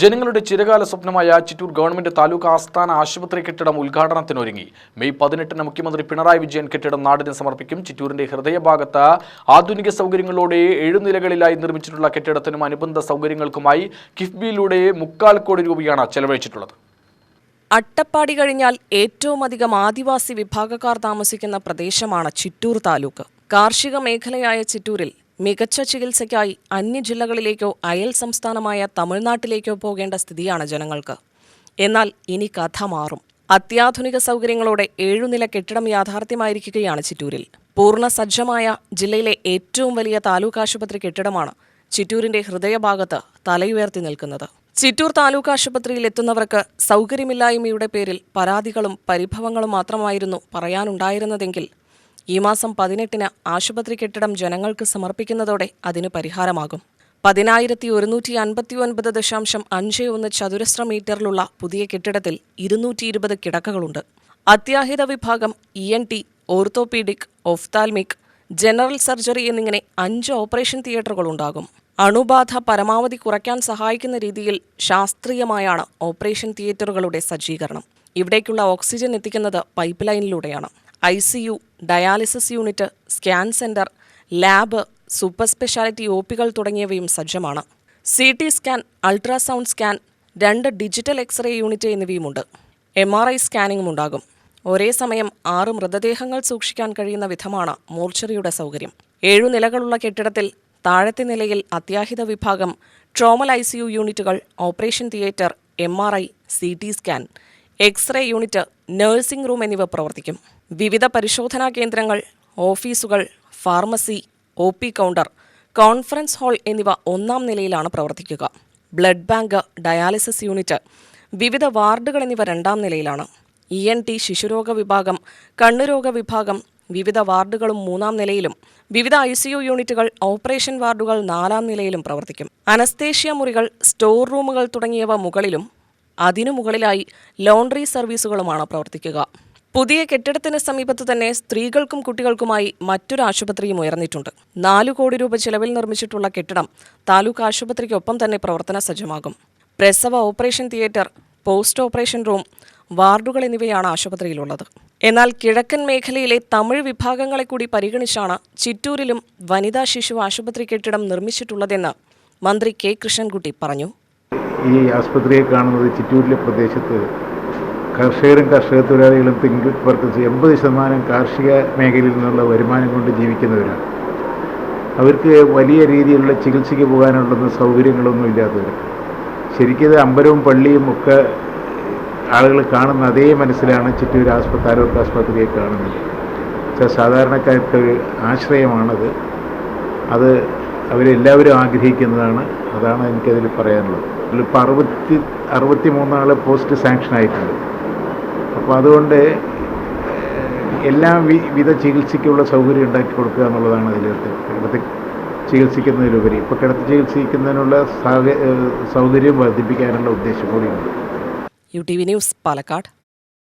ജനങ്ങളുടെ ചിരകാല സ്വപ്നമായ ചിറ്റൂർ ഗവൺമെന്റ് താലൂക്ക് ആസ്ഥാന ആശുപത്രി കെട്ടിടം ഉദ്ഘാടനത്തിനൊരുങ്ങി. മെയ് പതിനെട്ടിന് മുഖ്യമന്ത്രി പിണറായി വിജയൻ കെട്ടിടം നാടിന് സമർപ്പിക്കും. ചിറ്റൂരിന്റെ ഹൃദയഭാഗത്ത് ആധുനിക സൗകര്യങ്ങളോടെ ഏഴുനിലകളിലായി നിർമ്മിച്ചിട്ടുള്ള കെട്ടിടത്തിനും അനുബന്ധ സൗകര്യങ്ങൾക്കുമായി കിഫ്ബിയിലൂടെ മുക്കാൽ കോടി രൂപയാണ് ചെലവഴിച്ചിട്ടുള്ളത്. അട്ടപ്പാടി കഴിഞ്ഞാൽ ഏറ്റവും അധികം ആദിവാസി വിഭാഗക്കാർ താമസിക്കുന്ന പ്രദേശമാണ് ചിറ്റൂർ താലൂക്ക്. കാർഷിക മേഖലയായ ചിറ്റൂരിൽ മികച്ച ചികിത്സയ്ക്കായി അന്യ ജില്ലകളിലേക്കോ അയൽ സംസ്ഥാനമായ തമിഴ്നാട്ടിലേക്കോ പോകേണ്ട സ്ഥിതിയാണ് ജനങ്ങൾക്ക്. എന്നാൽ ഇനി കഥ മാറും. അത്യാധുനിക സൗകര്യങ്ങളോടെ ഏഴുനില കെട്ടിടം യാഥാർത്ഥ്യമായിരിക്കുകയാണ് ചിറ്റൂരിൽ. പൂർണ സജ്ജമായ ജില്ലയിലെ ഏറ്റവും വലിയ താലൂക്ക് ആശുപത്രി കെട്ടിടമാണ് ചിറ്റൂരിന്റെ ഹൃദയഭാഗത്ത് തലയുയർത്തി നിൽക്കുന്നത്. ചിറ്റൂർ താലൂക്ക് ആശുപത്രിയിൽ എത്തുന്നവർക്ക് സൗകര്യമില്ലായ്മയുടെ പേരിൽ പരാതികളും പരിഭവങ്ങളും മാത്രമായിരുന്നു പറയാനുണ്ടായിരുന്നതെങ്കിൽ ഈ മാസം പതിനെട്ടിന് ആശുപത്രി കെട്ടിടം ജനങ്ങൾക്ക് സമർപ്പിക്കുന്നതോടെ അതിന് പരിഹാരമാകും. പതിനായിരത്തി ഒരുന്നൂറ്റി അൻപത്തി ഒൻപത് ദശാംശം അഞ്ച് ഒന്ന് ചതുരശ്ര മീറ്ററിലുള്ള പുതിയ കെട്ടിടത്തിൽ ഇരുന്നൂറ്റി ഇരുപത് കിടക്കകളുണ്ട്. അത്യാഹിത വിഭാഗം E N T orthopaedic ophthalmic general surgery എന്നിങ്ങനെ അഞ്ച് ഓപ്പറേഷൻ തിയേറ്ററുകൾ ഉണ്ടാകും. അണുബാധ പരമാവധി കുറയ്ക്കാൻ സഹായിക്കുന്ന രീതിയിൽ ശാസ്ത്രീയമായാണ് ഓപ്പറേഷൻ തിയേറ്ററുകളുടെ സജ്ജീകരണം. ഇവിടേക്കുള്ള ഓക്സിജൻ എത്തിക്കുന്നത് pipe ലൈനിലൂടെയാണ്. I C U dialysis unit scan centre lab super speciality O പികൾ തുടങ്ങിയവയും സജ്ജമാണ്. C T scan ultrasound scan രണ്ട് ഡിജിറ്റൽ എക്സ്റേ യൂണിറ്റ് എന്നിവയുമുണ്ട്. എം ആർ ഐ സ്കാനിങ്ങും ഉണ്ടാകും. ഒരേ സമയം ആറ് മൃതദേഹങ്ങൾ സൂക്ഷിക്കാൻ കഴിയുന്ന വിധമാണ് മോർച്ചറിയുടെ സൗകര്യം. ഏഴു നിലകളുള്ള കെട്ടിടത്തിൽ താഴത്തെ നിലയിൽ അത്യാഹിത വിഭാഗം ട്രോമൽ ഐ സി യു യൂണിറ്റുകൾ operation theatre M R I C T scan X ray unit nursing room എന്നിവ പ്രവർത്തിക്കും. വിവിധ പരിശോധനാ കേന്ദ്രങ്ങൾ ഓഫീസുകൾ pharmacy O P counter conference hall എന്നിവ ഒന്നാം നിലയിലാണ് പ്രവർത്തിക്കുക. ബ്ലഡ് ബാങ്ക് ഡയാലിസിസ് യൂണിറ്റ് വിവിധ വാർഡുകൾ എന്നിവ രണ്ടാം നിലയിലാണ്. ഇ എൻ ടി ശിശുരോഗ വിഭാഗം കണ്ണുരോഗ വിഭാഗം വിവിധ വാർഡുകളും മൂന്നാം നിലയിലും വിവിധ ഐ സി യു യൂണിറ്റുകൾ ഓപ്പറേഷൻ വാർഡുകൾ നാലാം നിലയിലും പ്രവർത്തിക്കും. അനസ്തേഷ്യ മുറികൾ സ്റ്റോർ റൂമുകൾ തുടങ്ങിയവ മുകളിലും അതിനു മുകളിലായി ലോണ്ടറി സർവീസുകളുമാണ് പ്രവർത്തിക്കുക. പുതിയ കെട്ടിടത്തിന് സമീപത്ത് തന്നെ സ്ത്രീകൾക്കും കുട്ടികൾക്കുമായി മറ്റൊരു ആശുപത്രിയും ഉയർന്നിട്ടുണ്ട്. നാലു കോടി രൂപ ചെലവിൽ നിർമ്മിച്ചിട്ടുള്ള കെട്ടിടം താലൂക്ക് ആശുപത്രിക്കൊപ്പം തന്നെ പ്രവർത്തന സജ്ജമാകും. പ്രസവ operation theatre post operation room വാർഡുകൾ എന്നിവയാണ് ആശുപത്രിയിലുള്ളത്. എന്നാൽ കിഴക്കൻ മേഖലയിലെ തമിഴ് വിഭാഗങ്ങളെ കൂടി പരിഗണിച്ചാണ് ചിറ്റൂരിലും വനിതാ ശിശു ആശുപത്രി കെട്ടിടം നിർമ്മിച്ചിട്ടുള്ളതെന്ന് മന്ത്രി കെ. കൃഷ്ണൻകുട്ടി പറഞ്ഞു. ഈ ആസ്പത്രിയെ കാണുന്നത് ചിറ്റൂരിലെ പ്രദേശത്ത് കർഷകരും കർഷക തൊഴിലാളികളും തിങ്ക് വർക്കേഴ്സ് എൺപത് ശതമാനം കാർഷിക മേഖലയിൽ നിന്നുള്ള വരുമാനം കൊണ്ട് ജീവിക്കുന്നവരാണ്. അവർക്ക് വലിയ രീതിയിലുള്ള ചികിത്സയ്ക്ക് പോകാനുള്ളൊന്നും സൗകര്യങ്ങളൊന്നും ഇല്ലാത്തവരാണ്. ശരിക്കും അമ്പലവും പള്ളിയും ഒക്കെ ആളുകൾ കാണുന്ന അതേ മനസ്സിലാണ് ചിറ്റൂർ ആസ്പത്രി താലൂക്ക് ആസ്പത്രിയെ കാണുന്നത്. പക്ഷേ സാധാരണക്കാർക്ക് ഒരു ആശ്രയമാണത്. അത് അവരെല്ലാവരും ആഗ്രഹിക്കുന്നതാണ്. അതാണ് എനിക്കതിൽ പറയാനുള്ളത്. ഇതിലിപ്പോൾ അറുപത്തി അറുപത്തി മൂന്നാൾ പോസ്റ്റ് സാങ്ഷൻ ആയിട്ടുണ്ട്. അപ്പോൾ അതുകൊണ്ട് എല്ലാ വിധ ചികിത്സയ്ക്കുള്ള സൗകര്യം ഉണ്ടാക്കി കൊടുക്കുക എന്നുള്ളതാണ് അതിലത്തെ കിടത്തി ചികിത്സിക്കുന്നതിലുപരി. ഇപ്പോൾ കിടത്തി ചികിത്സിക്കുന്നതിനുള്ള സൗകര്യം വർദ്ധിപ്പിക്കാനുള്ള ഉദ്ദേശം കൂടിയുണ്ട്. U T V news Palakkad.